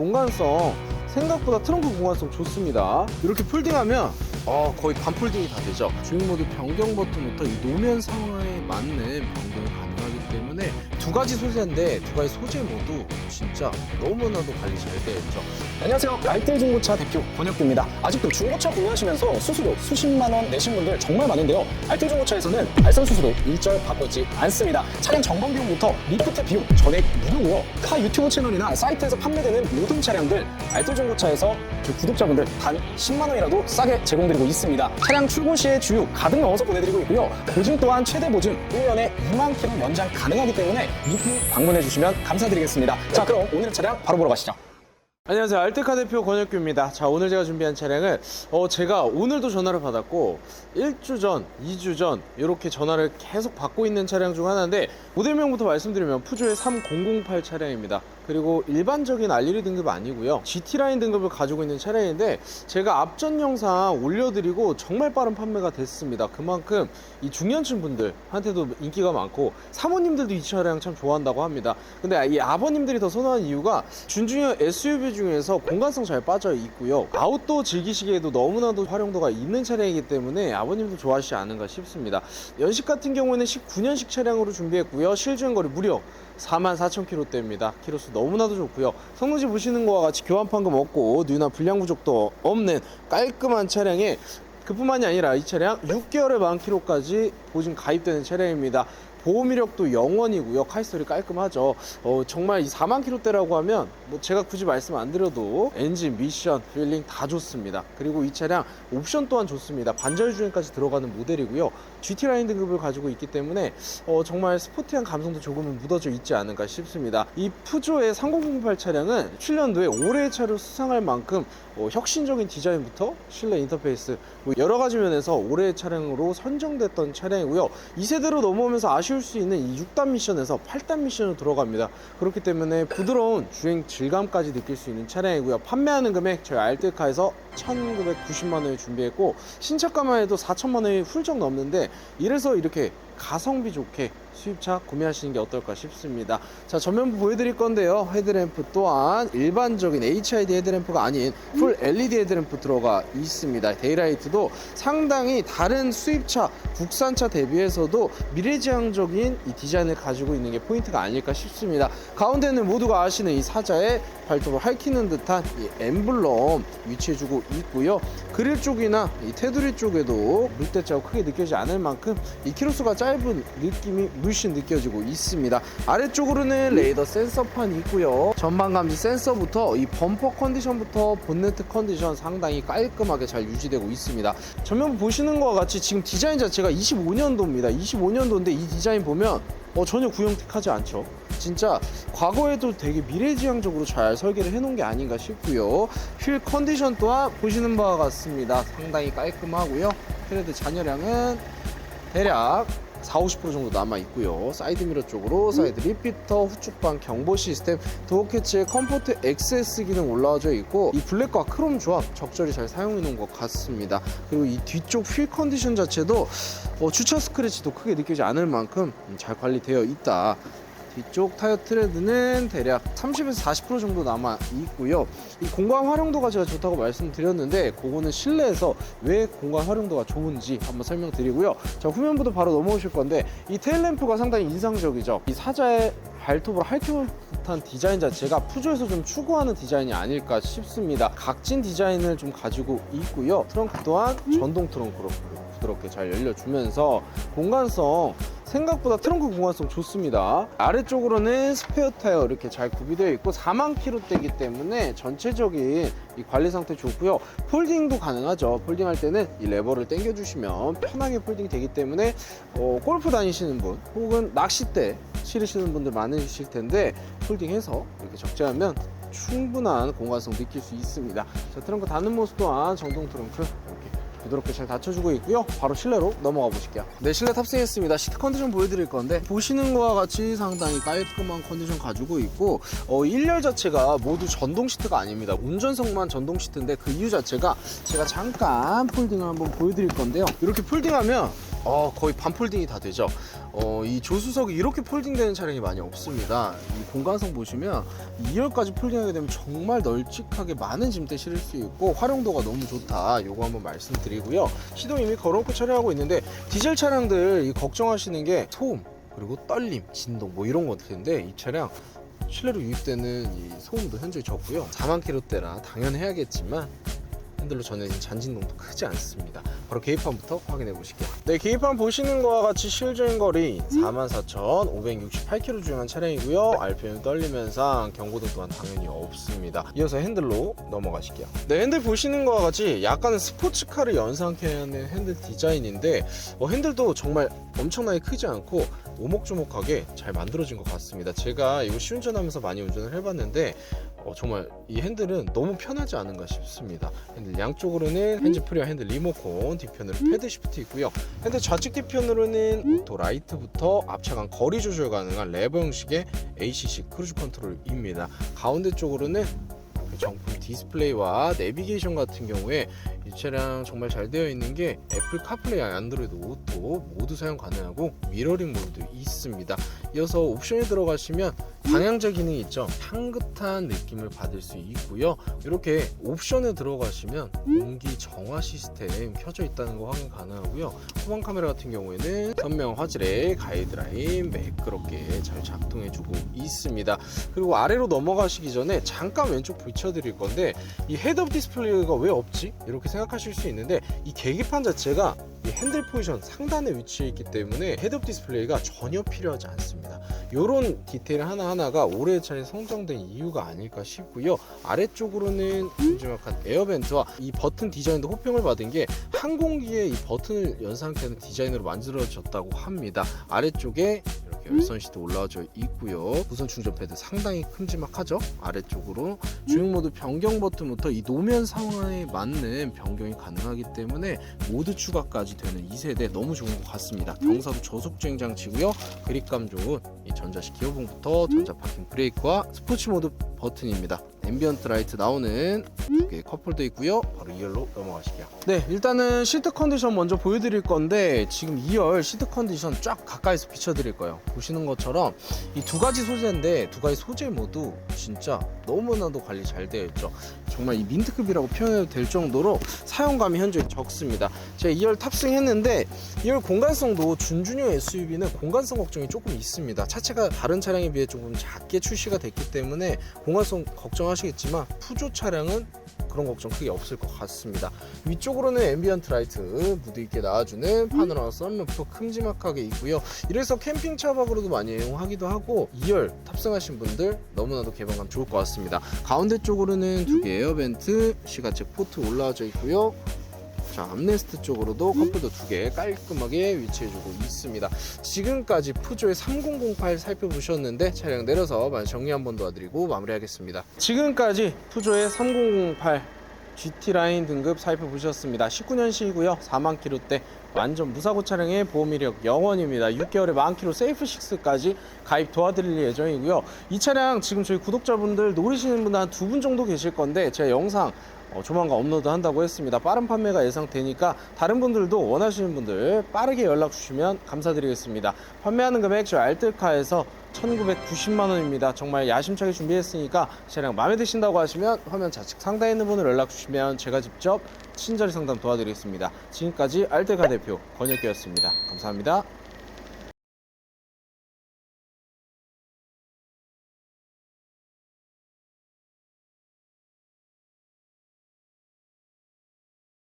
공간성 생각보다 트렁크 공간성 좋습니다. 이렇게 폴딩하면 어, 거의 반 폴딩이 다 되죠. 주행 모드 변경 버튼부터 이 노면 상황에 맞는 변경이 가능하기 때문에 두 가지 소재인데 두 가지 소재 모두 진짜 너무나도 관리 잘 되어 있죠. 안녕하세요. 알뜰 중고차 대표 권혁규입니다. 아직도 중고차 구매하시면서 수수료 수십만 원 내신 분들 정말 많은데요. 알뜰 중고차에서는 알선 수수료 일절 있지 않습니다. 차량 점검 비용부터 리프트 비용 전액 무료고요. 카 유튜브 채널이나 사이트에서 판매되는 모든 차량들 알뜰 중고차에서 저희 구독자분들 단 10만 원이라도 싸게 제공드리고 있습니다. 차량 출고 시에 주유 가득 넣어서 보내드리고 있고요. 보증 또한 최대 보증 1년에 2만 킬로 연장 가능하기 때문에 미팅 방문해 주시면 감사드리겠습니다. 자 그럼 오늘 차량 바로 보러 가시죠. 안녕하세요. 알뜰카 대표 권혁규입니다. 자, 오늘 제가 준비한 차량은 어, 제가 오늘도 전화를 받았고 1주 전, 2주 전 이렇게 전화를 계속 받고 있는 차량 중 하나인데 모델명부터 말씀드리면 푸조의 3008 차량입니다. 그리고 일반적인 R1 등급 아니고요. GT라인 등급을 가지고 있는 차량인데 제가 앞전 영상 올려드리고 정말 빠른 판매가 됐습니다. 그만큼 이 중년층 분들한테도 인기가 많고 사모님들도 이 차량 참 좋아한다고 합니다. 근데 이 아버님들이 더 선호하는 이유가 준중형 SUV 중에서 공간성 잘 빠져 있고요. 아웃도어 즐기시기에도 너무나도 활용도가 있는 차량이기 때문에 아버님도 좋아하시지 않은가 싶습니다. 연식 같은 경우에는 19년식 차량으로 준비했고요. 실주행 거리 무려 44,000km대입니다. 키로수 너무나도 좋고요. 성능지 보시는 것과 같이 교환판금 없고 누나 불량 부족도 없는 깔끔한 차량에 그뿐만이 아니라 이 차량 6개월의 만 킬로까지 보증 가입되는 차량입니다. 보험 이력도 영원이고요. 카이스토리 깔끔하죠. 어, 정말 이 4만 킬로대라고 하면 뭐 제가 굳이 말씀 안 드려도 엔진, 미션, 휠링 다 좋습니다. 그리고 이 차량 옵션 또한 좋습니다. 반절 주행까지 들어가는 모델이고요. GT 라인 등급을 가지고 있기 때문에 어, 정말 스포티한 감성도 조금은 묻어져 있지 않은가 싶습니다. 이 푸조의 3008 차량은 7년도에 올해의 차로 수상할 만큼 어, 혁신적인 디자인부터 실내 인터페이스 뭐 여러 가지 면에서 올해의 차량으로 선정됐던 차량이고요. 2세대로 넘어오면서 아쉬 울 수 있는 이 6단 미션에서 8단 미션으로 들어갑니다. 그렇기 때문에 부드러운 주행 질감까지 느낄 수 있는 차량이고요. 판매하는 금액 저희 알뜰카에서 1,990만 원에 준비했고 신차가만 해도 4천만 원이 훌쩍 넘는데 이래서 이렇게 가성비 좋게 수입차 구매하시는 게 어떨까 싶습니다. 자, 전면부 보여드릴 건데요. 헤드램프 또한 일반적인 HID 헤드램프가 아닌 풀 LED 헤드램프 들어가 있습니다. 데이라이트도 상당히 다른 수입차, 국산차 대비해서도 미래지향적인 이 디자인을 가지고 있는 게 포인트가 아닐까 싶습니다. 가운데는 모두가 아시는 이 사자의 발톱을 핥히는 듯한 이 엠블럼 위치해주고 있고요. 그릴 쪽이나 이 테두리 쪽에도 물때 자국 크게 느껴지지 않을 만큼 이 키로수가 짧은 느낌이 물씬 느껴지고 있습니다. 아래쪽으로는 레이더 센서판이 있고요. 전방 감지 센서부터 이 범퍼 컨디션부터 본네트 컨디션 상당히 깔끔하게 잘 유지되고 있습니다. 전면 보시는 것과 같이 지금 디자인 자체가 25년도입니다. 25년도인데 이 디자인 보면 어, 전혀 구형틱하지 않죠. 진짜 과거에도 되게 미래지향적으로 잘 설계를 해놓은 게 아닌가 싶고요. 휠 컨디션 또한 보시는 바와 같습니다. 상당히 깔끔하고요. 트레드 잔여량은 대략 4, 50% 정도 남아 있고요. 사이드 미러 쪽으로 사이드 리피터, 후측방 경보 시스템, 도어 캐치에 컴포트 XS 기능 올라와져 있고 이 블랙과 크롬 조합 적절히 잘 사용해 놓은 것 같습니다. 그리고 이 뒤쪽 휠 컨디션 자체도 어, 주차 스크래치도 크게 느껴지지 않을 만큼 잘 관리되어 있다. 뒤쪽 타이어 트레드는 대략 30에서 40% 정도 남아 있고요. 이 공간 활용도가 제가 좋다고 말씀드렸는데 그거는 실내에서 왜 공간 활용도가 좋은지 한번 설명드리고요. 자 후면부도 바로 넘어오실 건데 이 테일램프가 상당히 인상적이죠. 이 사자의 발톱으로 핥히는 듯한 디자인 자체가 푸조에서 좀 추구하는 디자인이 아닐까 싶습니다. 각진 디자인을 좀 가지고 있고요. 트렁크 또한 전동 트렁크로 부드럽게 잘 열려주면서 공간성 생각보다 트렁크 공간성 좋습니다. 아래쪽으로는 스페어 타이어 이렇게 잘 구비되어 있고 4만 킬로대이기 때문에 전체적인 이 관리 상태 좋고요. 폴딩도 가능하죠. 폴딩 할 때는 이 레버를 당겨 주시면 편하게 폴딩이 되기 때문에 어, 골프 다니시는 분 혹은 낚싯대 실으시는 분들 많으실 텐데 폴딩해서 이렇게 적재하면 충분한 공간성 느낄 수 있습니다. 자, 트렁크 닫는 모습 또한 정동 트렁크 이렇게 부드럽게 잘 닫혀주고 있고요. 바로 실내로 넘어가 보실게요. 네, 실내 탑승했습니다. 시트 컨디션 보여드릴 건데 보시는 것과 같이 상당히 깔끔한 컨디션 가지고 있고 어, 1열 자체가 모두 전동 시트가 아닙니다. 운전석만 전동 시트인데 그 이유 자체가 제가 잠깐 폴딩을 한번 보여드릴 건데요. 이렇게 폴딩하면 어, 거의 반 폴딩이 다 되죠. 어, 이 조수석이 이렇게 폴딩되는 차량이 많이 없습니다. 이 공간성 보시면 2열까지 폴딩하게 되면 정말 널찍하게 많은 짐대 실을 수 있고 활용도가 너무 좋다. 요거 한번 말씀드리고요. 시동 이미 걸어놓고 촬영하고 있는데 디젤 차량들 이 걱정하시는 게 소음 그리고 떨림, 진동 뭐 이런 것들인데 이 차량 실내로 유입되는 이 소음도 현저히 적고요. 4만 킬로대라 당연해야겠지만 핸들로 저는 잔진동도 크지 않습니다. 바로 계기판부터 확인해 보실게요. 네, 계기판 보시는 거와 같이 실주행 거리 44,568km 주행한 차량이고요. RPM 떨리면서 경고등 또한 당연히 없습니다. 이어서 핸들로 넘어가실게요. 네, 핸들 보시는 거와 같이 약간 스포츠카를 연상케 하는 핸들 디자인인데 어, 핸들도 정말 엄청나게 크지 않고 오목조목하게 잘 만들어진 것 같습니다. 제가 이거 시운전하면서 많이 운전을 해봤는데 어, 정말 이 핸들은 너무 편하지 않은가 싶습니다. 핸들 양쪽으로는 핸즈 프리와 핸들 리모컨, 뒤편으로 패드 시프트 있고요. 핸들 좌측 뒤편으로는 오토 라이트부터 앞차간 거리 조절 가능한 레버 형식의 ACC 크루즈 컨트롤입니다. 가운데 쪽으로는 그 정품 디스플레이와 내비게이션 같은 경우에 이 차량 정말 잘 되어 있는 게 애플 카플레이, 안드로이드 오토 모두 사용 가능하고 미러링 모드도 있습니다. 이어서 옵션에 들어가시면 방향제 기능이 있죠. 향긋한 느낌을 받을 수 있고요. 이렇게 옵션에 들어가시면 공기 정화 시스템 켜져 있다는 거 확인 가능하고요. 후방 카메라 같은 경우에는 선명 화질의 가이드라인 매끄럽게 잘 작동해주고 있습니다. 그리고 아래로 넘어가시기 전에 잠깐 왼쪽 비춰드릴 건데 이 헤드업 디스플레이가 왜 없지? 이렇게 생각하실 수 있는데 이 계기판 자체가 이 핸들 포지션 상단에 위치해 있기 때문에 헤드업 디스플레이가 전혀 필요하지 않습니다. 이런 디테일 하나하나가 올해 차에 성장된 이유가 아닐까 싶고요. 아래쪽으로는 큼지막한 에어벤트와 이 버튼 디자인도 호평을 받은 게 항공기에 이 버튼을 연상케 하는 디자인으로 만들어졌다고 합니다. 아래쪽에 열선 시트 올라와져 있고요. 무선 충전 패드 상당히 큼지막하죠. 아래쪽으로 주행 모드 변경 버튼부터 이 노면 상황에 맞는 변경이 가능하기 때문에 모드 추가까지 되는 2세대 너무 좋은 것 같습니다. 경사도 저속 주행 장치고요. 그립감 좋은 이 전자식 기어봉부터 전자 파킹 브레이크와 스포츠 모드 버튼입니다. 앰비언트 라이트 나오는 두 개의 컵홀더 있고요. 바로 2열로 넘어가실게요. 네, 일단은 시트 컨디션 먼저 보여드릴 건데 지금 2열 시트 컨디션 쫙 가까이서 비춰드릴 거예요. 보시는 것처럼 이 두 가지 소재인데 두 가지 소재 모두 진짜 너무나도 관리 잘 되어 있죠. 정말 이 민트급이라고 표현해도 될 정도로 사용감이 현저히 적습니다. 제가 2열 탑승했는데 2열 공간성도 준준형 SUV는 공간성 걱정이 조금 있습니다. 차체가 다른 차량에 비해 조금 작게 출시가 됐기 때문에 공간성 걱정하시 겠지만 푸조 차량은 그런 걱정 크게 없을 것 같습니다. 위쪽으로는 앰비언트 라이트 무드 있게 나와주는 파노라마 썬루프 큼지막하게 있고요. 이래서 캠핑 차박으로도 많이 이용하기도 하고 2열 탑승하신 분들 너무나도 개방감 좋을 것 같습니다. 가운데 쪽으로는 두 개 에어벤트 시가책 포트 올라와져 있고요. 자, 암레스트 쪽으로도 컵홀더 두 개 깔끔하게 위치해주고 있습니다. 지금까지 푸조의 3008 살펴보셨는데 차량 내려서 정리 한번 도와드리고 마무리하겠습니다. 지금까지 푸조의 3008 GT 라인 등급 살펴보셨습니다. 19년식이고요. 4만 킬로대 완전 무사고 차량의 보험 이력 영원입니다. 6개월에 만 킬로 세이프 6까지 가입 도와드릴 예정이고요. 이 차량 지금 저희 구독자분들 노리시는 분 한 두 분 정도 계실 건데 제가 영상 어, 조만간 업로드 한다고 했습니다. 빠른 판매가 예상되니까 다른 분들도 원하시는 분들 빠르게 연락 주시면 감사드리겠습니다. 판매하는 금액 저희 알뜰카에서 1990만 원입니다. 정말 야심차게 준비했으니까 차량 마음에 드신다고 하시면 화면 좌측 상단에 있는 분을 연락 주시면 제가 직접 친절히 상담 도와드리겠습니다. 지금까지 알뜰카 대표 권혁기였습니다. 감사합니다.